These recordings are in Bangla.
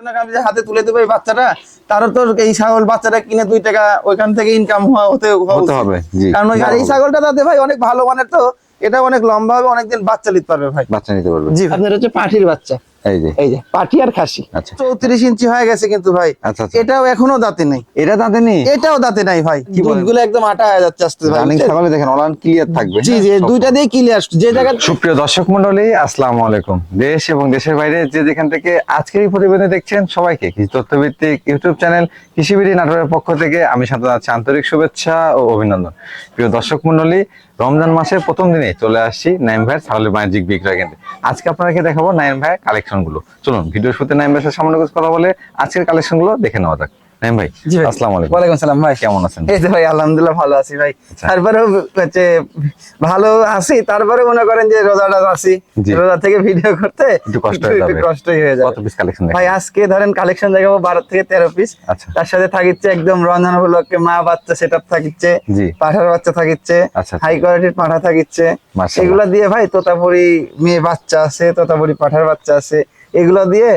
আমি যে হাতে তুলে দেবো এই বাচ্চাটা তারও তো এই ছাগল বাচ্চাটা কিনে দুই টাকা ওইখান থেকে ইনকাম হওয়া হতে হতে হবে, কারণ এই ছাগলটা তাতে ভাই অনেক ভালো মানের তো এটা অনেক লম্বা হবে অনেকদিন বাচ্চা নিতে পারবে ভাই। বাচ্চা নিতে পারবে। জি আপনার হচ্ছে পাঠির বাচ্চা। এই যে। এই যে পাঠি আর খাসি। আচ্ছা। চৌত্রিশ ইঞ্চি হয়ে গেছে কিন্তু ভাই। আচ্ছা, আচ্ছা। এটাও এখনও দাঁতে নেই। এটা দাঁতে নেই? এটাও দাঁতে নাই ভাই। দুধগুলো একদম আটা হয়ে যাচ্ছে আস্তে ভাই রানিং বুঝছেন? ছাগলে দেখেন অলান ক্লিয়ার থাকবে জি জি দুইটা দিয়ে ক্লিয়ার যে জায়গা সুপ্রিয় দর্শক মন্ডলী আসসালামু আলাইকুম। দেশ এবং দেশের বাইরে যে যেখান থেকে আজকের এই প্রতিবেদন দেখছেন সবাইকে কৃষি তথ্যভিত্তিক ইউটিউব চ্যানেল কৃষিবিড়ি নাটোরের পক্ষ থেকে আমি সাথে আন্তরিক শুভেচ্ছা ও অভিনন্দন। প্রিয় দর্শক মন্ডলী রমজান মাসের প্রথম দিনে চলে আসছি নাইম ভাইয়ের ছাগলের বাণিজ্যিক বিক্রয় কেন্দ্রে। আজকে আপনাকে দেখাবো নাইম ভাইয়ের কালেকশনগুলো। চলুন ভিডিও শুতে নাইম ভাইয়ের সাথে সামান্য কথা বলে আজকের কালেকশনগুলো দেখে নেওয়া যাক। নাইম ভাই আসসালামু আলাইকুম। ওয়ালাইকুম সালাম ভাই। কেমন আছেন? এই তো ভাই আলহামদুলিল্লাহ ভালো আছি ভাই। আচ্ছা। তারপরেও হচ্ছে ভালো আছি তারপরে মনে করেন যে রোজাটা আছি। রোজা থেকে ভিডিও করতে একটু কষ্ট হয়ে যাবে। কষ্টই হয়ে যাবে। কত পিস কালেকশন ভাই আজকে ধরেন কালেকশন দেখাবো বারো থেকে তেরো পিস আচ্ছা। তার সাথে থাকিচ্ছে একদম রন্ধন উপলক্ষে মা বাচ্চা সেট আপ থাকিচ্ছে পাঠার বাচ্চা থাকিচ্ছে আচ্ছা, আচ্ছা। হাই কোয়ালিটির পাঠা থাকিচ্ছে। এগুলা দিয়ে ভাই তোতাপুরি মেয়ে বাচ্চা আছে তোতাপুরি পাঠার বাচ্চা আছে। এগুলো দিয়ে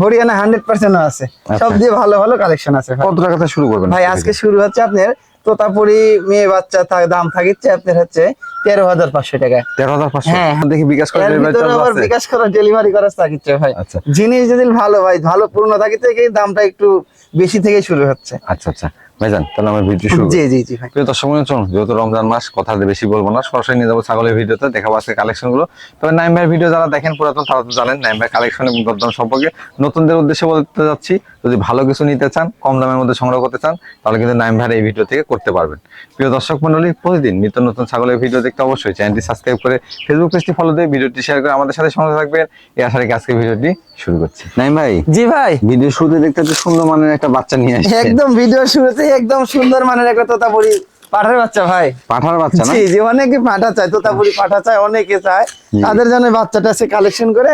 হরিয়ানা হান্ড্রেড পার্সেন্ট আছে। সব দিয়ে ভালো ভালো কালেকশন আছে কত টাকা থেকে শুরু করবেন? ভাই আজকে শুরু হচ্ছে আপনার তোতাপুরি মেয়ে বাচ্চা দাম থাকিচ্ছে আপনার হচ্ছে তেরো হাজার পাঁচশো টাকা। তেরো হাজার পাঁচশো? হ্যাঁ। দেখি বিকাশ করে আবার বিকাশ করা ডেলিভারি করা থাকিচ্ছে ভাই। আচ্ছা। জিনিস যদি ভালো ভাই ভালো পুরোনো থাকিতে দামটা একটু বেশি থেকে শুরু হচ্ছে। আচ্ছা আচ্ছা। ভাইজান তাহলে আমার ভিডিও শুরু জি জি জি ভাই। প্রিয় দর্শক বন্ধু, চলুন যেহেতু রমজান মাস কথা বেশি বলব না সরাসরি নিয়ে যাব ছাগলের ভিডিওতে দেখাবো আজকে কালেকশনগুলো তবে নাইম ভাইয়ের ভিডিও যারা দেখেন পুরাতন তারা তো জানেন নাইম ভাই কালেকশন এবং দরদাম সম্পর্কে নতুনদের উদ্দেশ্যে বলতে যাচ্ছি। যদি ভালো কিছু নিতে চান কম দামের মধ্যে সংগ্রহ করতে চান তাহলে কিন্তু নাইম ভাইয়ের এই ভিডিও থেকে করতে পারবেন। প্রিয় দর্শক মন্ডলী প্রতিদিন নিত্য নতুন ছাগলের ভিডিও দেখতে অবশ্যই চ্যানেলটি সাবস্ক্রাইব করে ফেসবুক পেজটি ফলো দিয়ে ভিডিওটি শেয়ার করে আমাদের সাথে সঙ্গে থাকবেন। এই আশা রেখে আজকে ভিডিওটি শুরু করছি। নাইম ভাই জি ভাই। ভিডিও শুরুতে দেখতে খুব সুন্দর মানের একটা বাচ্চা নিয়ে আসছে। একদম ভিডিও শুরুতে একদম সুন্দর মানের একটা তোতাপুরি পাঠার বাচ্চা ভাই। পাঠার বাচ্চা না? জি জি অনেকে পাঠা চায় তোতাপুরি পাঠা চায় অনেকে চায়। তাদের জন্য বাচ্চাটা সে কালেকশন করে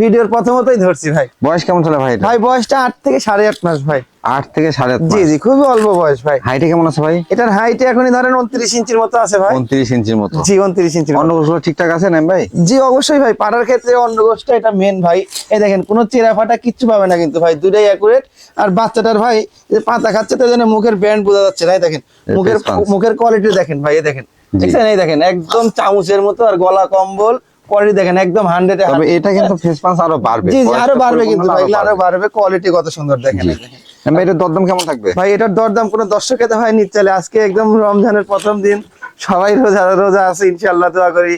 ভিডিওর প্রথমতই ধরছি ভাই। বয়স কেমন চলে ভাই ভাই বয়সটা আট থেকে সাড়ে আট মাস ভাই। আট থেকে সাড়ে জি জি খুবই অল্প বয়স ভাই। হাইটে কেমন আছে ভাই? এটার হাইট এখনই ধরেন উনত্রিশ ইঞ্চির মতো আছে ভাই। উনত্রিশ ইঞ্চির মতো। জি উনত্রিশ ইঞ্চিরগুলো ঠিকঠাক আছে না ভাই? জি অবশ্যই ভাই পাড়ার ক্ষেত্রে অন্য গোষ্ঠটা এটা মেন ভাই। এই দেখেন কোনো চেরা ফাটা কিচ্ছু পাবে না কিন্তু ভাই দুটাই অ্যাকুরেট আর বাচ্চাটার ভাই যে পাতা খাচ্ছে তাই জন্য মুখের ব্যান্ড বোঝা যাচ্ছে না দেখেন। মুখের মুখের কোয়ালিটি দেখেন ভাই দেখেন। দেখছেন? এই দেখেন একদম চামচের মতো আর গলা কম্বল কোয়ালিটি দেখেন একদম হান্ড্রেড তবে এটা কিন্তু ফেস পাঁচ আরও বাড়বে। জি জি আরও বাড়বে কিন্তু ভাই আরও বাড়বে। কোয়ালিটি কত সুন্দর দেখেন। ভাই এটার দরদাম কেমন থাকবে? ভাই এটার দরদাম কোনো হয় নিচ্ছালে আজকে একদম রমজানের প্রথম দিন। সবাই রোজা রোজা আছে ইনশাল্লাহ দোয়া করি।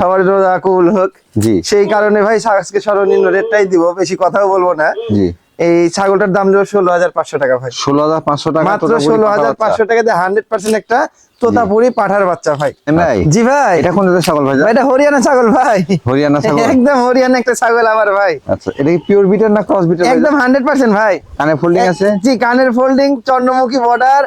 সবার রোজা কবুল হোক। জি। সেই কারণে ভাই আজকে সর্বনিম্ন রেটটাই দিব বেশি কথাও বলব না। জি। এই ছাগলটার দাম দেবো ষোলো হাজার পাঁচশো টাকা ভাই। ষোলো হাজার পাঁচশো টাকা মাত্র ষোলো হাজার পাঁচশো টাকা দিয়ে হান্ড্রেড পার্সেন্ট একটা তোতাপুরি পাঠার বাচ্চা ভাই। ভাই জি ভাই। এটা কোন ছাগল ভাই? এটা হরিয়ানা ছাগল ভাই। হরিয়ানা ছাগল। একদম হরিয়ানা একটা ছাগল আমার ভাই। আচ্ছা এটা কি পিওর বিটার না ক্রস বিটার একদম হান্ড্রেড পার্সেন্ট ভাই। কানে ফোল্ডিং আছে? জি কানের ফোল্ডিং চন্দ্রমুখী বর্ডার।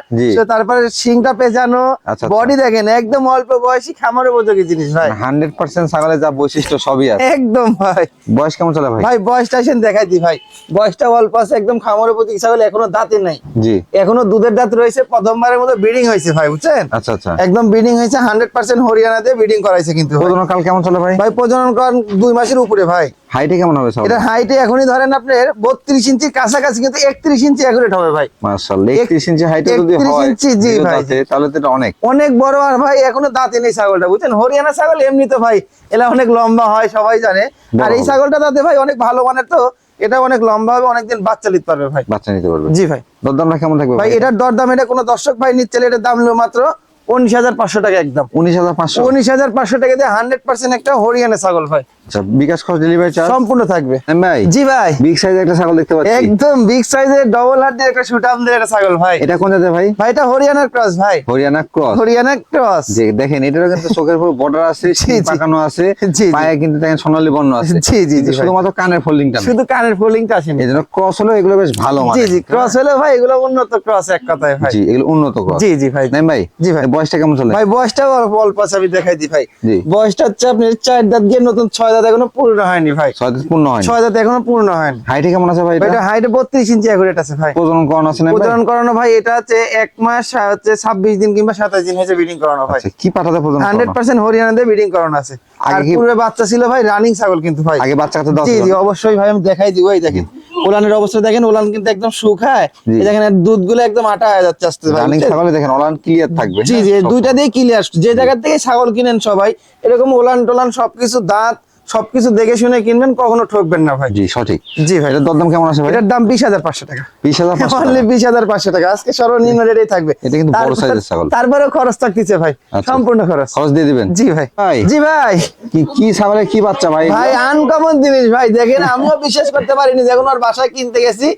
তারপরে সিংটা পেঁচানো আচ্ছা, বডি দেখেন একদম অল্প বয়সী খামার উপযোগী জিনিস ভাই। হান্ড্রেড পার্সেন্ট ছাগলের যা বৈশিষ্ট্য সবই আছে। একদম ভাই। বয়স কেমন চলে ভাই? ভাই বয়সটা এসে দেখাই দি ভাই। বয়সটা অল্প আছে একদম খামার উপযোগী ছাগল এখনও দাঁতে নাই। জি। এখনও দুধের দাঁত রয়েছে প্রথমবারের মতো ব্রিডিং হয়েছে ভাই বুঝছেন? আচ্ছা আচ্ছা। একদম ব্রিডিং হয়েছে হান্ড্রেড পার্সেন্ট হরিয়ানাতে ব্রিডিং করাইছে কিন্তু প্রজনন কাল কেমন চলে ভাই? ভাই প্রজনন করান দুই মাসের উপরে ভাই। হাইটে কেমন হবে এটা হাইটে এখনই ধরেন আপনার বত্রিশ ইঞ্চির কাছাকাছি কিন্তু একত্রিশ ইঞ্চি হবে ভাই। মাশাআল্লাহ 31 ইঞ্চি হাইটে যদি হয় ইঞ্চি, জি ভাই। তাহলে তো এটা অনেক। অনেক বড় আর ভাই এখনও দাঁতে নেই ছাগলটা বুঝছেন? হরিয়ানা ছাগল এমনি তো ভাই এলা অনেক লম্বা হয় সবাই জানে। আর এই ছাগলটা দাঁতে ভাই অনেক ভালো মানের তো এটা অনেক লম্বা হবে অনেকদিন বাচ্চা নিতে পারবে ভাই। বাচ্চা নিতে পারবে। জি ভাই। দরদামটা কেমন থাকবে ভাই এটার দরদাম এটা কোনো দর্শক ভাই নিচ্ছে এটার দাম মাত্র উনিশ হাজার পাঁচশো টাকা একদম। উনিশ হাজার পাঁচশো। উনিশ হাজার পাঁচশো টাকা দিয়ে হান্ড্রেড পার্সেন্ট একটা হরিয়ানা ছাগল ভাই। আচ্ছা বিকাশ খরচ ডেলিভারি চার্জ সম্পূর্ণ থাকবে। ভাই। জি ভাই। বিগ সাইজের একটা ছাগল দেখতে পাচ্ছি। একদম বিগ সাইজের ডবল হাত দিয়ে একটা সুটাম দিয়ে একটা ছাগল ভাই। এটা কোন জাতের ভাই? ভাই এটা হরিয়ানার ক্রস ভাই। হরিয়ানা ক্রস হরিয়ানা ক্রস যে দেখেন এটারও কিন্তু চোখের উপর বর্ডার আছে পাকানো আছে জি, জি। পায়ে কিন্তু দেখেন সোনালী বর্ণ আছে। জি, জি, জি, শুধুমাত্র কানের ফোল্ডিংটা শুধু কানের ফোলিংটা আসেনি। এই ক্রস হলো এগুলো বেশ ভালো মানে জি ক্রস হলে ভাই এগুলো উন্নত ক্রস এক কথায় ভাই। জি এগুলো উন্নত ক্রস জি জি ভাই। নাই ভাই জি ভাই। বয়সটা কেমন চলে? ভাই বয়সটা অল্প আছে আমি দেখাই দিই ভাই। জি। বয়সটা হচ্ছে আপনার চার দাঁত দিয়ে নতুন ছয় দাঁত এখনও পূর্ণ হয়নি ভাই। ছয় পূর্ণ হয়নি? ছয় দাঁত এখনও পূর্ণ হয়নি। হাইটে কেমন আছে ভাই এটা? হাইটে বত্রিশ ইঞ্চি অ্যাকুরেট আছে ভাই। প্রজনন করানো আছে না প্রজনন করানো ভাই এটা হচ্ছে এক মাস হচ্ছে ছাব্বিশ দিন কিংবা সাতাশ দিন হয়েছে ব্রিডিং করানো ভাই। আচ্ছা, কি পাঠাতে প্রজনন হান্ড্রেড পার্সেন্ট হরিয়ানা দিয়ে ব্রিডিং করানো আছে। আর পূর্বে বাচ্চা ছিল ভাই রানিং ছাগল কিন্তু ভাই। আগে বাচ্চা কাছে দশ জি জি অবশ্যই ভাই আমি দেখাই দিব এই দেখেন। ওলানের অবস্থা দেখেন ওলান কিন্তু একদম শুকায়। দেখেন দুধগুলো একদম আটা হয়ে যাচ্ছে আস্তে রানিং ছাগলে দেখেন অলান ক্লিয়ার থাকবে জি হ্যাঁ, জি দুইটা দিয়ে ক্লিয়ার যে জায়গা থেকে ছাগল কিনেন সবাই এরকম ওলান টোলান সবকিছু দাঁত সবকিছু দেখে শুনে কিনবেন কখনো ঠকবেন না ভাই। জি সঠিক। জি ভাই। এটার দরদাম কেমন আছে ভাই? এটার দাম বিশ হাজার পাঁচশো টাকা। বিশ হাজার অনলি বিশ হাজার পাঁচশো টাকা। আজকে সর্বনিম্ন রেটেই থাকবে। এটা কিন্তু বড় সাইজের ছাগল। তারপরেও খরচ থাকতেছে ভাই। আচ্ছা। সম্পূর্ণ খরচ। খরচ দিয়ে দিবেন? জি ভাই। জি ভাই। কি কি ছাগলের কি বাচ্চা ভাই? ভাই আনকমন জিনিস ভাই। দেখেন আমিও বিশ্বাস করতে পারিনি। যখন ওর বাসায় কিনতে গেছি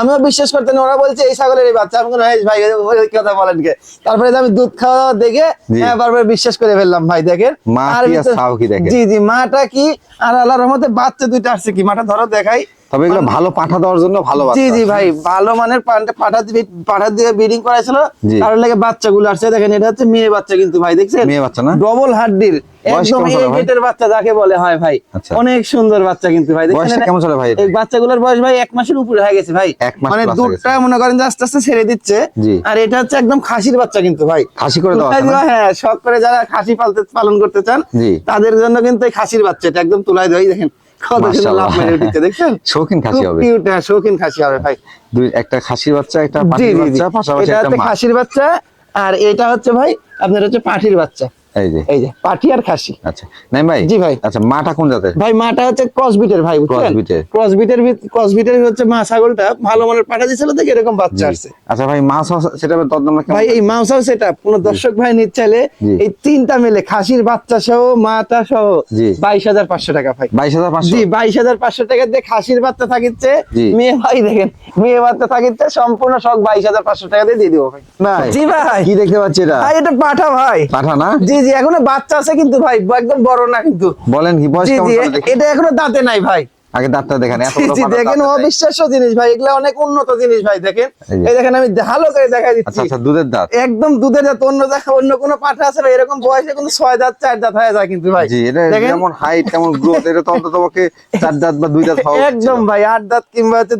আমিও বিশ্বাস করতে পারিনি। ওরা বলছে এই ছাগলের এই বাচ্চা। আমি কোনো ভাই কথা বলেন কে? তারপরে আমি দুধ খাওয়া দেখে। হ্যাঁ বারবার বিশ্বাস করে ফেললাম ভাই দেখেন। মা কি দেখেন? জি জি মাটা কি আর আল্লাহর রহমতে বাচ্চা দুইটা আসছে কি? মাঠে ধরো দেখাই। তবে এগুলো ভালো। পাঠা দেওয়ার জন্য ভালো জি জি ভাই ভালো মানের পাঠা দিয়ে পাঠা দিয়ে ব্রিডিং করাইছিল। তার লাগে বাচ্চাগুলো আসছে দেখেন এটা হচ্ছে মেয়ে বাচ্চা কিন্তু ভাই দেখছেন? মেয়ে বাচ্চা না? ডবল হাড্ডির বয়স একদম এই ভাই? গেটের বাচ্চা যাকে বলে হয় ভাই। আচ্ছা। অনেক সুন্দর বাচ্চা কিন্তু ভাই দেখছেন কেমন চলে ভাই এই বাচ্চাগুলোর বয়স ভাই এক মাসের উপরে হয়ে গেছে ভাই। মানে দুধটা মনে করেন আস্তে আস্তে ছেড়ে দিচ্ছে। আর এটা হচ্ছে একদম খাসির বাচ্চা কিন্তু ভাই। খাসি করে? দেওয়া? হ্যাঁ শখ করে যারা খাসি পালতে পালন করতে চান তাদের জন্য কিন্তু এই খাসির বাচ্চা এটা একদম তুলাই দেয় দেখেন শৌখিন খাসি হবে। হ্যাঁ শৌখিন খাসি হবে ভাই। দুই একটা খাসির বাচ্চা একটা জি বাচ্চা পাশাপাশি একটা খাসির বাচ্চা আর এটা হচ্ছে ভাই আপনার হচ্ছে পাঠির বাচ্চা। এই যে। এই যে আর খাসি। আচ্ছা। নাই ভাই জি ভাই। আচ্ছা মাটা কোন জাতের? ভাই মাটা হচ্ছে ক্রস বিটের ভাই বুঝছেন? Cross breed এর। ক্রস বিটের ক্রস বিটের হচ্ছে মা ছাগলটা ভালো মানের পাঠা দিছিল দেখে এরকম বাচ্চা আসছে। আচ্ছা ভাই মাছ সেটা ভাই এই সেটা কোন দর্শক ভাই এই তিনটা মিলে খাসির বাচ্চা সহ মাটা সহ। বাইশ হাজার পাঁচশো টাকা ভাই। বাইশ হাজার পাঁচশো? জি বাইশ হাজার পাঁচশো টাকা দিয়ে খাসির বাচ্চা থাকিচ্ছে। মেয়ে ভাই দেখেন মেয়ে বাচ্চা থাকিচ্ছে সম্পূর্ণ সব বাইশ হাজার পাঁচশো টাকা দিয়ে দিয়ে দিবো ভাই। ভাই জি ভাই। কি দেখতে পাচ্ছি এটা? ভাই এটা পাঠা ভাই। পাঠা না? জি। জি এখনও বাচ্চা আছে কিন্তু ভাই একদম বড় না কিন্তু বলেন কি বয়স? এটা এখনও দাঁতে নাই ভাই আগে দাঁতটা দেখেন দেখেন অবিশ্বাস্য জিনিস ভাই এগুলা অনেক উন্নত জিনিস ভাই দেখেন। এই দেখেন আমি ভালো করে দেখাই আচ্ছা দিচ্ছি। আচ্ছা দুধের দাঁত। একদম দুধের দাঁত অন্য দেখা অন্য কোনো পাঠা আছে ভাই এরকম বয়সে কিন্তু ছয় দাঁত চার দাঁত হয়ে যায় কিন্তু ভাই। জি এটা যেমন হাইট কেমন গ্রোথ এটা তো অন্তত পক্ষে চার দাঁত বা দুই দাঁত হওয়া একদম ভাই আট দাঁত কিংবা হচ্ছে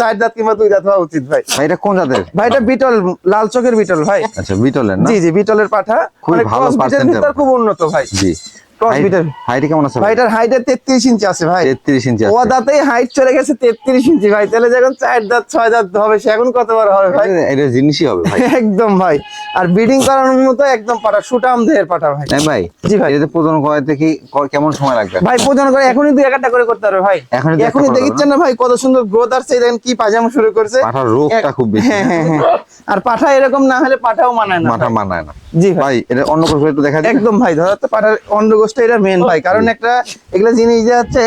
চার দাঁত কিংবা দুই দাঁত হওয়া উচিত ভাই। ভাই এটা কোন জাতের? ভাই এটা বিটল লাল চোখের বিটল ভাই। আচ্ছা বিটলের না? জি জি বিটলের পাঠা। খুবই মানে ভালো। ভিতর খুব উন্নত ভাই। জি। হাইট কেমন আছে ভাই এটার হাইট তেত্রিশ ইঞ্চি আছে ভাই। তেত্রিশ ইঞ্চি ও দাঁতেই হাইট চলে গেছে তেত্রিশ ইঞ্চি ভাই। তাহলে যখন চার দাঁত ছয় দাঁত হবে সে এখন কত বড় হবে ভাই? এটা- এটা জিনিসই হবে ভাই। একদম ভাই। আর ব্রিডিং করানোর মতো একদম পাঠা সুটাম দেহের পাঠা ভাই। হ্যাঁ ভাই জি ভাই। এটাতে প্রজনন করাতে কি কেমন সময় লাগবে? ভাই প্রজন করে এখনই দুই একটা করে করতে পারবে ভাই। এখনই দেখিচ্ছেন না ভাই কত সুন্দর গ্রোথ আসছে দেখেন কি পাজামা শুরু করছে। পাঠার রোগটা খুব বেশি। হ্যাঁ হ্যাঁ হ্যাঁ। আর পাঠা এরকম না হলে পাঠাও মানায় না মাথা মানায় না। জি ভাই। এটা অন্য করে একটু দেখা একদম ভাই ধরো তো পাঠার অন্ডগোষ্ঠ এটা মেন ভাই। কারণ একটা এগুলা জিনিস যে হচ্ছে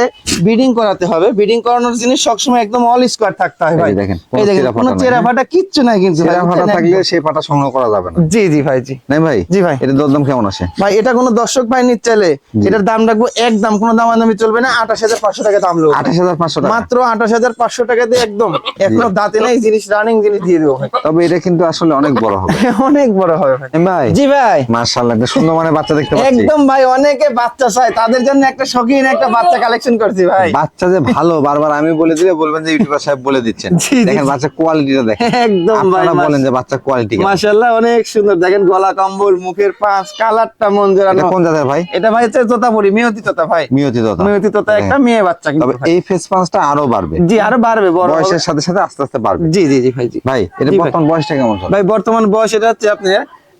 ব্রিডিং করাতে হবে। ব্রিডিং করানোর জিনিস সবসময় একদম অল স্কোয়ার থাকতে হয় ভাই। দেখেন, এই দেখেন কোনো চেরা? ফাটা কিচ্ছু নাই কিন্তু সেরা ফাটা থাকলে সেই পাটা সংগ্রহ করা যাবে না। জি জি ভাই জি। নাই ভাই? জি ভাই। এটা দরদাম কেমন আসে? ভাই এটা কোনো দর্শক ভাই নিতে চাইলে এটার দাম রাখব একদম কোনো দাম দামি চলবে না। আঠাশ হাজার পাঁচশো টাকা দাম লোক। আঠাশ হাজার পাঁচশো টাকা। মাত্র আঠাশ হাজার পাঁচশো টাকা দিয়ে একদম এখনও দাঁতে নেই জিনিস রানিং জিনিস দিয়ে দেবো তবে এটা কিন্তু আসলে অনেক বড় হবে। অনেক বড় হবে ভাই। জি ভাই। মার্শাল্লাহ একটা সুন্দর মানে বাচ্চা দেখতে পাচ্ছি। একদম ভাই অনেকে বাচ্চা চায় তাদের জন্য একটা শৌখিন একটা বাচ্চা কালেকশন করছি ভাই। বাচ্চা যে ভালো বারবার আমি বলে দিলে বলবেন যে ইউটিউবার সাহেব বলে দিচ্ছেন। দেখেন বাচ্চা কোয়ালিটিটা দেখেন। একদম ভাই আপনারা বলেন যে বাচ্চা কোয়ালিটি মাশাআল্লাহ অনেক সুন্দর। দেখেন গলা কম্বল মুখের পাঁচ কালারটা মন জোড়ানো। এটা কোন জাতের ভাই? এটা ভাই হচ্ছে তোতাপুরি মিয়তি তোতা ভাই। মিয়তি দাদা মিয়তি তোতা একটা মেয়ে বাচ্চা কিন্তু এই ফেস পাঁচটা আরও বাড়বে। জি আরও বাড়বে বড় বয়সের সাথে সাথে আস্তে আস্তে বাড়বে। জি জি জি ভাই জি। ভাই এটা বর্তমান বয়সটা কেমন ভাই বর্তমান বয়স এটা হচ্ছে আপনার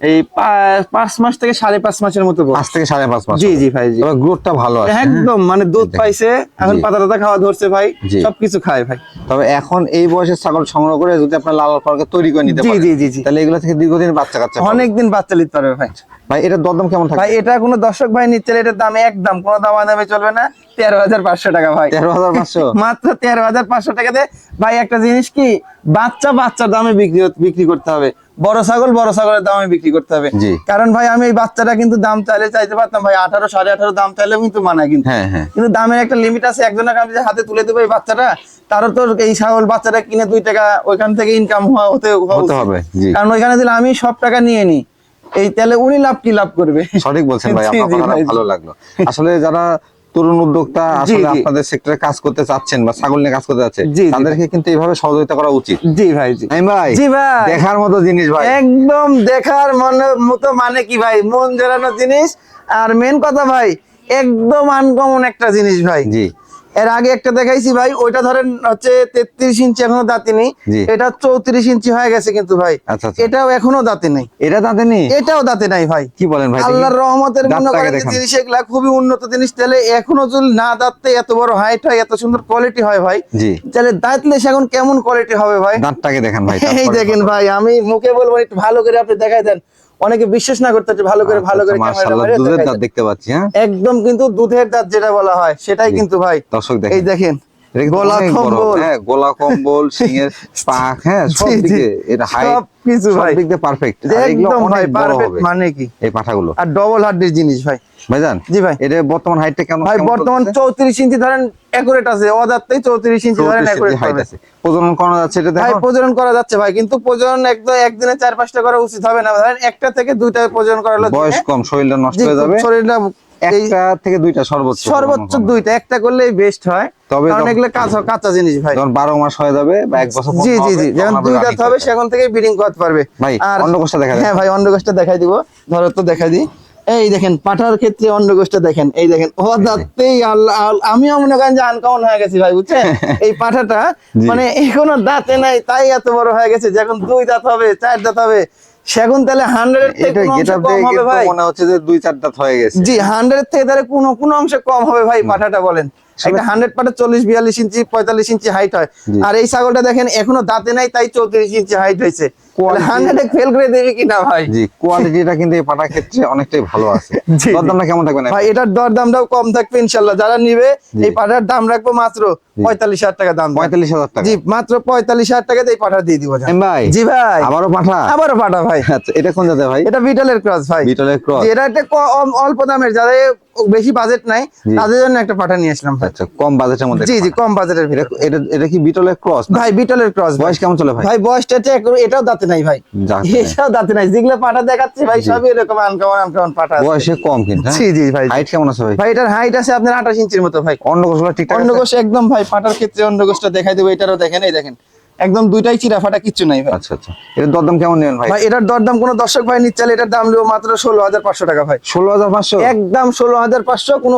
এই পাঁচ মাস থেকে সাড়ে পাঁচ মাসের মতো পাঁচ থেকে সাড়ে পাঁচ মাস জি জি ভাই জি। গ্রোথটা ভালো আছে? একদম মানে দুধ পাইছে এখন পাতা টাতা খাওয়া ধরছে ভাই সবকিছু খায় ভাই। তবে এখন এই বয়সের ছাগল সংগ্রহ করে যদি আপনার লাল পালকে তৈরি করে নিতে জি, পারেন জি, জি, জি। তাহলে এগুলো থেকে দীর্ঘদিন বাচ্চা কাচ্চা। অনেকদিন বাচ্চা নিতে পারবে ভাই। ভাই এটার দরদাম কেমন থাকে ভাই এটা কোনো দর্শক ভাই নিচ্ছে এটার দাম একদম কোনো দাম দামে চলবে না। তেরো হাজার পাঁচশো টাকা ভাই। তেরো হাজার পাঁচশো? মাত্র তেরো হাজার পাঁচশো টাকাতে ভাই একটা জিনিস কি? বাচ্চা বাচ্চার দামে বিক্রি বিক্রি করতে হবে। বড় ছাগল বড় ছাগলের দামে বিক্রি করতে হবে। কারণ ভাই আমি এই বাচ্চাটা কিন্তু দাম চাইলে চাইতে পারতাম ভাই। আঠারো সাড়ে আঠারো দাম চাইলেও কিন্তু মানায় কিন্তু। হ্যাঁ হ্যাঁ। কিন্তু দামের একটা লিমিট আছে। একজনের আমি যে হাতে তুলে দেবো এই বাচ্চাটা। তারও তো এই ছাগল বাচ্চাটা কিনে দুই টাকা ওইখান থেকে ইনকাম হওয়া হতে। হবে, কারণ ওইখানে দিলে আমি সব টাকা নিয়ে নি এই তাহলে উনি লাভ কি লাভ করবে? সঠিক বলছেন ভাই। আপনার। ভালো লাগল। আসলে যারা তরুণ উদ্যোক্তা আসলে আপনাদের সেক্টরে কাজ করতে চাচ্ছেন বা ছাগল নিয়ে কাজ করতে চাচ্ছেন। তাদেরকে কিন্তু এইভাবে সহযোগিতা করা উচিত। জি ভাই জি। ভাই? জি ভাই। দেখার মতো জিনিস ভাই। একদম দেখার মনে মতো মানে কি ভাই? মন জোরানো জিনিস। আর মেন কথা ভাই একদম আনকমন একটা জিনিস ভাই। জি। এর আগে একটা দেখাইছি ভাই ওইটা ধরেন হচ্ছে তেত্রিশ ইঞ্চি এখনও দাঁতি নেই। এটা চৌত্রিশ ইঞ্চি হয়ে গেছে কিন্তু ভাই। আচ্ছা আচ্ছা। এটাও এখনও দাঁতে নেই। এটা তাতে নেই? এটাও দাঁতে নাই ভাই। কি বলেন ভাই? আল্লাহর রহমতের মনে করেন। জিনিস এগুলা খুবই উন্নত জিনিস তাহলে এখনও যদি না দাঁততে এত বড় হাইট হয় এত সুন্দর কোয়ালিটি হয় ভাই তাহলে দাঁতলে সে এখন কেমন কোয়ালিটি হবে ভাই? দাঁতটাকে দেখেন ভাই এই দেখেন ভাই আমি মুখে বলব একটু ভালো করে আপনি দেখাই দেন। অনেকে বিশ্বাস না করতে হচ্ছে ভালো করে ভালো করে আচ্ছা, মাশাআল্লাহ, দুধের দাঁত দেখতে পাচ্ছি হ্যাঁ? একদম কিন্তু দুধের দাঁত যেটা বলা হয় সেটাই কিন্তু ভাই। দর্শক এই দেখেন গলা কম্বল। হ্যাঁ গোলা কম্বল সিংহের পাক হ্যাঁ সব জি, জি। দিকে এটা হাইট কিছু ভাই। দিক দিয়ে পারফেক্ট একদম ভাই পারফেক্ট মানে কি? এই পাঠাগুলো। আর ডবল হার্ডের জিনিস ভাই। ভাইজান জি ভাই। এটা বর্তমান হাইটটা কেমন ভাই বর্তমান চলতেছে? চৌত্রিশ ইঞ্চি ধরেন একুরেট আছে অদাত্তেই ইঞ্চি ধরেন একুরেট হাইট আছে। প্রজনন করানো যাচ্ছে এটা ভাই প্রজনন করা যাচ্ছে ভাই কিন্তু প্রজনন একদম একদিনে চার পাঁচটা করা উচিত হবে না। ধরেন একটা থেকে দুইটা প্রজনন করা বয়স কম শরীরটা নষ্ট হয়ে যাবে। শরীরটা একটা থেকে দুইটা সর্বোচ্চ সর্বোচ্চ দুইটা একটা করলেই বেস্ট হয়। তবে কাঁচা কাঁচা জিনিস ভাই। যখন মাস হয়ে যাবে বা এক বছর জি জি জি। যখন দুই দাঁত হবে সেখান থেকে ব্রিডিং করতে পারবে। ভাই অন্ডকোষটা দেখা হ্যাঁ ভাই অন্ডকোষটা দেখাই দিব। ধরো তো দেখাই দিই। এই দেখেন পাঠার ক্ষেত্রে দেখেন। এই দেখেন ও দাঁতেই আল্লাহ আমিও মনে করেন যে আনকমন হয়ে গেছি ভাই বুঝছেন? এই পাঠাটা মানে এখনও দাঁতে নাই তাই এত বড় হয়ে গেছে যখন দুই দাঁত হবে চার দাঁত হবে। সেখন তাহলে হান্ড্রেড থেকে মনে হচ্ছে যে দুই চার দাঁত হয়ে গেছে। জি হান্ড্রেড থেকে তাহলে কোনো কোনো অংশে কম হবে ভাই পাঠাটা বলেন। একটা হান্ড্রেড পাটে চল্লিশ বিয়াল্লিশ ইঞ্চি পঁয়তাল্লিশ ইঞ্চি হাইট হয়। আর এই ছাগলটা দেখেন এখনও দাঁতে নাই তাই চৌত্রিশ ইঞ্চি হাইট হয়েছে। হান্ড্রেডে ফেল করে দেবে কিনা ভাই? জি কোয়ালিটিটা কিন্তু এই পাটার ক্ষেত্রে অনেকটাই ভালো আছে। জি, জি। দরদামটা কেমন থাকবে ভাই এটার দর কম থাকবে ইনশাল্লাহ। যারা নিবে এই পাঠার দাম রাখব মাত্র পঁয়তাল্লিশ হাজার টাকা দাম। পঁয়তাল্লিশ হাজার টাকা। জি মাত্র পঁয়তাল্লিশ হাজার টাকাতে এই পাঠা দিয়ে দিব ভাই জি ভাই। আবারও পাঠা? আবারও পাঠা ভাই। আচ্ছা এটা কোন ভাই? এটা বিটলের ক্রস ভাই। বিটলের ক্রস এটা একটা অল্প দামের। যাদের বেশি বাজেট নাই তাদের জন্য একটা পাঠা নিয়ে আসলাম আচ্ছা কম বাজেটের মধ্যে জি জি কম বাজেটের এটা ভিতরে। এটা এটা কি বিটলের ক্রস ভাই বিটলের ক্রস বয়স কেমন চলে ভাই? ভাই বয়সটা এটাও দাঁতে নাই ভাই। এসব দাঁতে নাই। যেগুলো পাঠা দেখাচ্ছি ভাই। সবই এরকম আনকমন আনকমন পাঠা বয়সে কম কিন্তু জি জি ভাই। হাইট কেমন আছে ভাই? ভাই এটার হাইট আছে আপনার আঠাশ ইঞ্চির মতো ভাই। ঠিকঠাক আছে? অন্ডকোষ একদম ভাই পাটার ক্ষেত্রে অন্ডকোষটা দেখাই দেবো এটারও দেখেন এই দেখেন। একদম দুইটাই চিরা ফাটা কিচ্ছু নাই ভাই। আচ্ছা আচ্ছা। এর দরদাম কেমন নেবেন ভাই? ভাই এটার দরদাম কোনো দর্শক ভাই নিচ্ছে এটার দাম নেব মাত্র ষোলো হাজার পাঁচশো টাকা ভাই। ষোলো হাজার পাঁচশো? একদম ষোলো হাজার পাঁচশো কোনো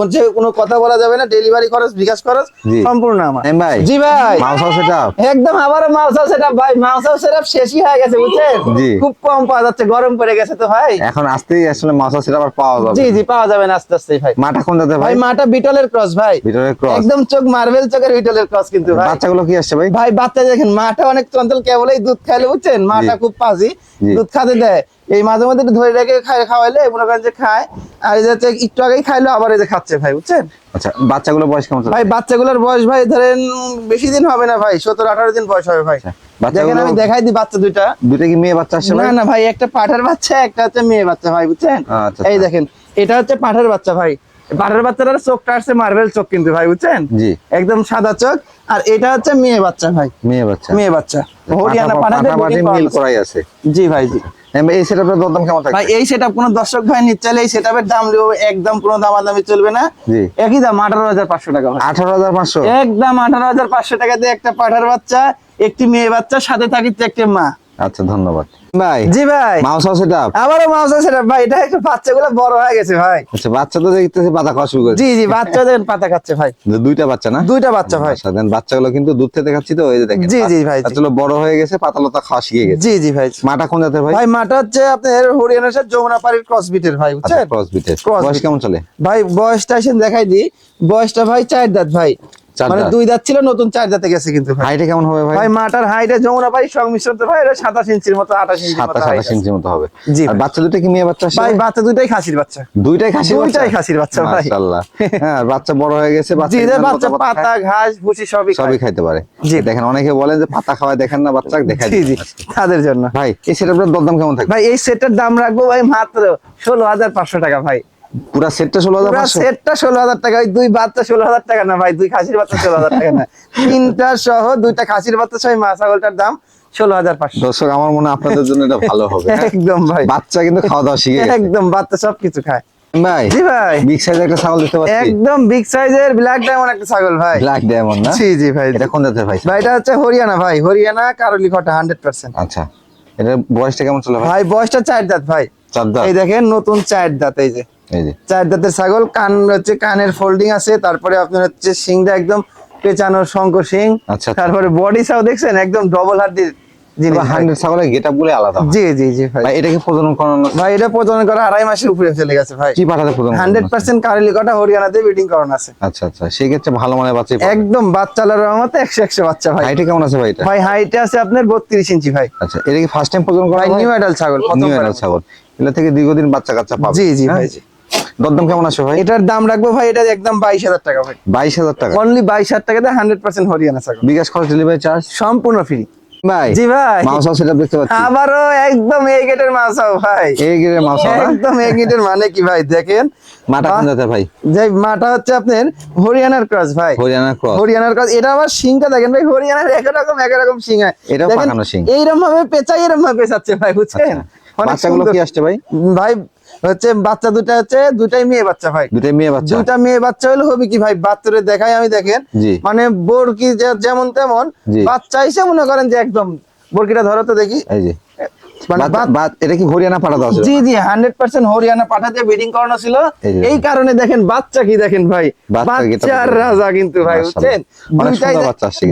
হচ্ছে কোনো কথা বলা যাবে না ডেলিভারি খরচ বিকাশ খরচ সম্পূর্ণ আমার। এম ভাই। জি ভাই। মাউস হাউস এটা একদম আবারও মাউসাও সেটা ভাই মাউসাও সেটা শেষই হয়ে গেছে বুঝছেন। খুব কম পাওয়া যাচ্ছে গরম পড়ে গেছে তো ভাই। এখন আসতেই আসলে মাউস হাউস এটা আবার পাওয়া যাবে জি জি পাওয়া যাবে না আস্তে আস্তে ভাই। মাটা কোন জাতে ভাই? ভাই মাটা বিটলের ক্রস ভাই। ভিতরের ক্রস একদম চোখ মার্বেল চোখের বিটলের ক্রস কিন্তু ভাই। বাচ্চাগুলো কি আসছে ভাই? ভাই বাচ্চা দেখেন মাটা অনেক চঞ্চল কেবলই দুধ খাইলে বুঝছেন? মাটা খুব পাজি দুধ খাতে দেয়। এই মাঝে মধ্যে ধরে রেখে খাই খাওয়াইলে মনে করেন যে খায় আর এই যে একটু আগেই খাইলো আবার এই যে খাচ্ছে ভাই বুঝছেন? আচ্ছা বাচ্চাগুলো বয়স কেমন ভাই বাচ্চাগুলোর বয়স ভাই ধরেন বেশি দিন হবে না ভাই সতেরো আঠারো দিন বয়স হবে ভাই। আচ্ছা, দেখেন আমি দেখাই দিই বাচ্চা দুইটা। দুইটা কি মেয়ে বাচ্চা আসছে না ভাই? না ভাই একটা পাঠার বাচ্চা একটা হচ্ছে মেয়ে বাচ্চা ভাই বুঝছেন? আচ্ছা, এই আচ্ছা। দেখেন এটা হচ্ছে পাঠার বাচ্চা ভাই। পাঠার বাচ্চাটার চোখটা আসছে মার্বেল চোখ কিন্তু ভাই বুঝছেন? জি। একদম সাদা চোখ। আর এটা হচ্ছে মেয়ে বাচ্চা ভাই। মেয়ে বাচ্চা। মেয়ে বাচ্চা। হরিয়ানা পাঠাতে মিল করাই আছে। জি ভাই জি। এই সেটআপের দরদাম কেমন ভাই এই সেটআপ কোনো দর্শক ভাই নিতে চাইলে এই সেটআপের দাম একদম কোনো দামাদামি চলবে না। একই দাম আঠারো হাজার পাঁচশো টাকা ভাই। আঠারো হাজার পাঁচশো? একদম আঠারো হাজার পাঁচশো টাকা দিয়ে একটা পাঠার বাচ্চা একটি মেয়ে বাচ্চা সাথে থাকিচ্ছে একটি মা। আচ্ছা ধন্যবাদ। ভাই জি ভাই। মাউস হাউস সেটআপ আবারও মাউস সেটআপ ভাই এটা একটু বাচ্চাগুলো বড় হয়ে গেছে ভাই। আচ্ছা বাচ্চা তো দেখতেছি পাতা খাওয়া শুরু করেছে। জি জি বাচ্চা দেখেন পাতা খাচ্ছে ভাই। দুইটা বাচ্চা না? দুইটা বাচ্চা ভাই। আচ্ছা বাচ্চাগুলো কিন্তু দুধ থেকে খাচ্ছি তো এই যে দেখেন জি, জি, ভাই। বাচ্চাগুলো বড় হয়ে গেছে পাতা লতা খাওয়া শিখে গেছে। জি জি ভাই। মাটা কোন জাতের ভাই? ভাই মাটা হচ্ছে আপনার হরিয়ানার সাথে ক্রস বিটের ভাই আচ্ছা বুঝছেন ক্রস বিটের Cross বয়স কেমন চলে? ভাই বয়সটা এসে দেখাই দিই। বয়সটা ভাই চার দাঁত ভাই। মানে দুই দাঁত ছিল নতুন চার দাঁতে গেছে কিন্তু হাইটে কেমন হবে ভাই? ভাই মাটার হাইটে যমুনা পাড়ি সংমিশ্রণ তো ভাই এটা সাতাশ ইঞ্চির মতো আঠাশ ইঞ্চির সাতাশ আঠাশ ইঞ্চির মতো হবে। জি আর বাচ্চা দুটো কি মেয়ে বাচ্চা ভাই বাচ্চা দুইটাই খাসির বাচ্চা। দুইটাই খাসি দুইটাই খাসির বাচ্চা ভাই। মাশাআল্লাহ। হ্যাঁ বাচ্চা বড় হয়ে গেছে বাচ্চা পাতা ঘাস ভুসি সবই সবই খাইতে পারে। জি। দেখেন অনেকে বলেন যে পাতা খাওয়ায় দেখেন না বাচ্চা দেখাই জি জি তাদের জন্য। ভাই এই সেটআপের দরদাম কেমন থাকে ভাই এই সেটটার দাম রাখব ভাই মাত্র ষোলো হাজার পাঁচশো টাকা ভাই। পুরা সেটটা ষোলো হাজার সেটটা ষোলো হাজার টাকা দুই বাচ্চা ষোলো হাজার টাকা না ভাই দুই খাসির বাচ্চা ষোলো হাজার টাকা না। তিনটা সহ দুইটা খাসির বাচ্চা সহ মা ছাগলটার দাম ষোলো হাজার পাঁচশো। দর্শক আমার মনে আপনাদের জন্য এটা ভালো হবে হ্যাঁ? একদম ভাই। বাচ্চা কিন্তু খাওয়া দাওয়া শিখে একদম বাচ্চা সবকিছু খায়। ভাই জি ভাই। বিগ সাইজের একটা ছাগল দেখতে পাচ্ছি। একদম বিগ সাইজের ব্ল্যাক ডায়মন্ড একটা ছাগল ভাই। ব্ল্যাক ডায়মন্ড না? জি জি ভাই। এটা কোন জাতের ভাই? ভাই এটা হচ্ছে হরিয়ানা ভাই হরিয়ানা কারলি খটা আচ্ছা এটা বয়সটা কেমন চলে ভাই? ভাই বয়সটা চার দাঁত ভাই। চার দাঁত? এই দেখেন নতুন চার দাঁত এই যে। চার দাঁতের ছাগল কান হচ্ছে কানের ফোল্ডিং আছে তারপরে আপনার হচ্ছে সিংটা একদম পেঁচানো শঙ্খ সিং আচ্ছা। তারপরে বডি সাও দেখছেন একদম ডবল করানো? আছে। আচ্ছা আচ্ছা সেই ভালো মানের বাচ্চা একদম বাচ্চালার একশো একশো বাচ্চা ভাই। হাইটে কেমন আছে ভাই ভাই হাইটে আছে আপনার বত্রিশ ইঞ্চি ভাই। আচ্ছা এটা কি ফার্স্ট টাইম করা নিউ ছাগল নিউ এডাল ছাগল। এটা থেকে দীর্ঘদিন বাচ্চা কাচ্চা পাবে জি জি হ্যাঁ? ভাই জি। দরদাম কেমন আছে ভাই? এটার দাম রাখব ভাই এটা একদম বাইশ হাজার টাকা ভাই। বাইশ হাজার টাকা? অনলি বাইশ হাজার টাকাতে হান্ড্রেড পার্সেন্ট হরিয়ানা ছাগল। বিকাশ খরচ ডেলিভারি চার্জ সম্পূর্ণ ফ্রি ভাই জি ভাই। মাউস সেটা দেখতে পাচ্ছি। আবারও একদম এই গেটের মাছাও ভাই। এই গিরে মাউস একদম এই গেটের মানে কি ভাই দেখেন? মাটা কোন জাতের ভাই? যে মাটা হচ্ছে আপনার হরিয়ানার ক্রস ভাই। হরিয়ানা ক্রস। হরিয়ানার ক্রস। এটা আবার শিংটা দেখেন ভাই হরিয়ানার পাকানো শিং। এইরকম ভাবে পেঁচাই এরকম ভাবে পেঁচাচ্ছে ভাই বুঝছেন? অনেক বাচ্চাগুলো সুন্দর। কি আসছে ভাই? ভাই হচ্ছে বাচ্চা দুটা হচ্ছে দুটাই মেয়ে বাচ্চা ভাই। দুটাই মেয়ে বাচ্চা। দুটা মেয়ে বাচ্চা হলে হবে কি ভাই? বাচ্চারে দেখাই আমি দেখেন। মানে বোরকি যে- যেমন তেমন বাচ্চা হিসেবে মনে করেন যে একদম বোরকিটা ধরো তো দেখি। এই যে। মানে এটা কি হরিয়ানা পাঠাতে আছে জি জি হান্ড্রেড পার্সেন্ট হরিয়ানা পাঠাতে ব্রিডিং করানো ছিল। এই কারণে দেখেন বাচ্চা কি দেখেন ভাই? বাচ্চা বাচ্চার রাজা কিন্তু ভাই বুঝছেন?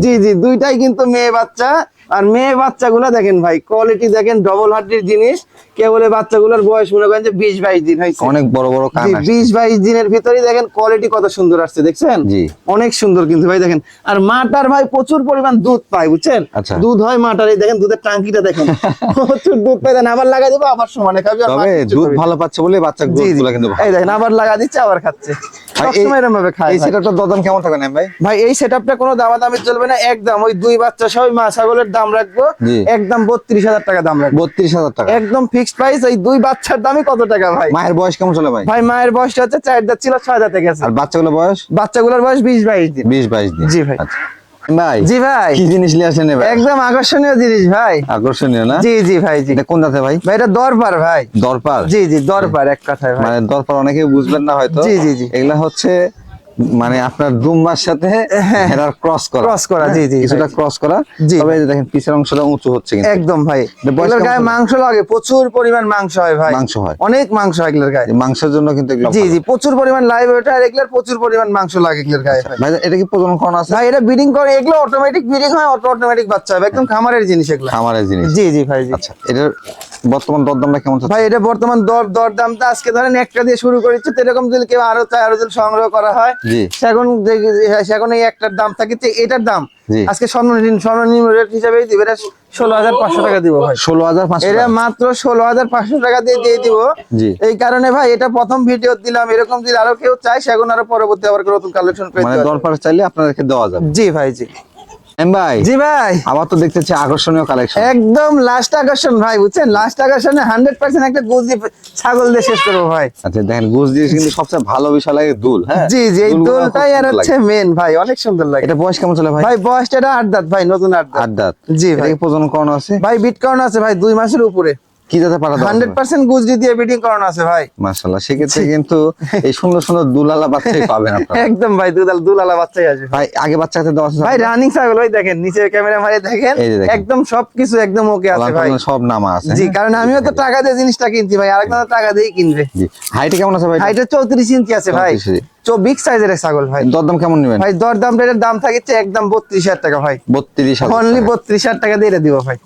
জি জি দুইটাই কিন্তু মেয়ে বাচ্চা। আর মেয়ে বাচ্চাগুলো দেখেন ভাই কোয়ালিটি দেখেন ডবল হার্টির জিনিস। কে বলে বাচ্চাগুলোর বয়স মনে করেন যে বিশ বাইশ দিন হয়েছে। অনেক বড় বড় বিশ বাইশ দিনের ভিতরে দেখেন কোয়ালিটি কত সুন্দর আসছে দেখছেন? অনেক সুন্দর কিন্তু ভাই দেখেন। আর মাটার ভাই প্রচুর পরিমাণ দুধ পায় বুঝছেন? আচ্ছা। দুধ হয় মাটার এই দেখেন দুধের টাঙ্কিটা দেখেন। প্রচুর দুধ পায় দেন আবার লাগা দেবো আবার সমানে খাবে দুধ ভালো পাচ্ছে বলে বাচ্চা কিন্তু এই দেখেন আবার লাগা দিচ্ছে আবার খাচ্ছে। সবসময় এরকম ভাবে খায় এই ভাই। দরদাম কেমন থাকবে না ভাই? ভাই এই সেটআপটা কোনো দামাদামি চলবে না একদম। ওই দুই বাচ্চা সহ মা ছাগলের দাম রাখব। একদম বত্রিশ হাজার টাকা দাম রাখব। বত্রিশ হাজার টাকা। একদম ফিক্সড প্রাইস এই দুই বাচ্চার দামই কত টাকা ভাই? মায়ের বয়স কেমন চলে ভাই? ভাই মায়ের বয়সটা হচ্ছে চার দাঁত ছিল ছয় দাঁতে গেছে। আর বাচ্চাগুলো বয়স? বাচ্চাগুলোর বয়স বিশ বাইশ দিন। বিশ বাইশ দিন। জি ভাই। আচ্ছা। ভাই জি ভাই। কি জিনিস নিয়ে আসেন ভাই একদম আকর্ষণীয় জিনিস ভাই। আকর্ষণীয় না? জি জি ভাই জি। কোন দাতে ভাই? ভাই এটা দরবার ভাই। দরপার? জি জি দরবার এক কথায় ভাই। মানে দরপার অনেকে বুঝবেন না হয়তো। জি, জি, জি। এগুলা হচ্ছে মানে আপনার দুম্বার সাথে হেরার ক্রস করা। Cross করা, জি, জি, কিছুটা ক্রস করা। তবে দেখেন পিছের অংশটা উঁচু হচ্ছে কিন্তু। একদম ভাই। এগুলোর গায়ে মাংস লাগে প্রচুর পরিমাণ মাংস হয় ভাই। মাংস হয়। অনেক মাংস হয় এগুলোর গায়ে। মাংসের জন্য কিন্তু জি জি প্রচুর পরিমাণ লাইভ ওটা আর এগুলোর প্রচুর পরিমাণ মাংস লাগে এগুলোর গায়ে ভাই। ভাই এটা কি প্রজনন করানো আছে? ভাই এটা ব্রিডিং করে এগুলো অটোমেটিক ব্রিডিং হয় অটো অটোমেটিক বাচ্চা হবে। একদম খামারের জিনিস এগুলো। খামারের জিনিস। জি জি ভাই জি। আচ্ছা এটার বর্তমান দরদামটা কেমন ভাই এটা বর্তমান দর দর দামটা আজকে ধরেন একটা দিয়ে শুরু করেছে তো এরকম যদি কেউ আরও চায় আরও যদি সংগ্রহ করা হয় জি। সেখন সেখন এই একটার দাম থাকে এটার দাম। আজকে সর্বনিম্ন সর্বনিম্ন রেট হিসাবে দিব এটা ষোলো হাজার পাঁচশো টাকা দিব ভাই। ষোলো হাজার এটা মাত্র ষোলো হাজার পাঁচশো টাকা দিয়ে দিয়ে দিব। এই কারণে ভাই এটা প্রথম ভিডিও দিলাম এরকম যদি আরও কেউ চায় সেখন আরও পরবর্তী আবার নতুন কালেকশন পেয়ে দরকার চাইলে আপনাদেরকে দেওয়া যাবে। জি ভাই জি। এম ভাই? জি ভাই। আমার তো আকর্ষণীয় কালেকশন একদম লাস্ট আকর্ষণ ভাই বুঝছেন? লাস্ট আকর্ষণে একটা গুজি ছাগল দিয়ে শেষ করব ভাই। আচ্ছা দেখেন গুজ দিয়ে কিন্তু সবচেয়ে ভালো বিষয় লাগে দুল হ্যাঁ? জি জি এই দুলগুলো আর হচ্ছে। মেন ভাই অনেক সুন্দর লাগে। এটা বয়স কেমন চলে ভাই? ভাই বয়সটা এটা আট দাঁত ভাই নতুন আট দাঁত। আট দাঁত। জি ভাই। প্রজনন করানো আছে? ভাই বিট আছে ভাই দুই মাসের উপরে। কি যাতে দাও হান্ড্রেড পার্সেন্ট গুজরি দিয়ে বিটিং করানো আছে ভাই। মাশাআল্লাহ সেক্ষেত্রে কিন্তু এই সুন্দর সুন্দর দুলালা বাচ্চাই পাবেন আপনারা। একদম ভাই দুধাল দুলালা বাচ্চাই আসবে। ভাই আগে বাচ্চাতে দেওয়া আছে ভাই রানিং ছাগল ভাই দেখেন নিচে ক্যামেরা মারে দেখেন। একদম সবকিছু একদম ওকে আছে ভাই। সব নামা আছে। জি কারণ আমিও তো টাকা দিয়ে জিনিসটা কিনছি ভাই আরেকজন টাকা দিয়ে কিনবে। জি হাইট কেমন আছে ভাই হাইটে চৌত্রিশ ইঞ্চি আছে ভাই। 34। বিগ সাইজের ছাগল ভাই। দরদাম কেমন নেবেন? ভাই দরদাম দাম থাকছে একদম বত্রিশ হাজার টাকা ভাই। বত্রিশ অনলি বত্রিশ হাজার টাকা দিয়ে দিব ভাই।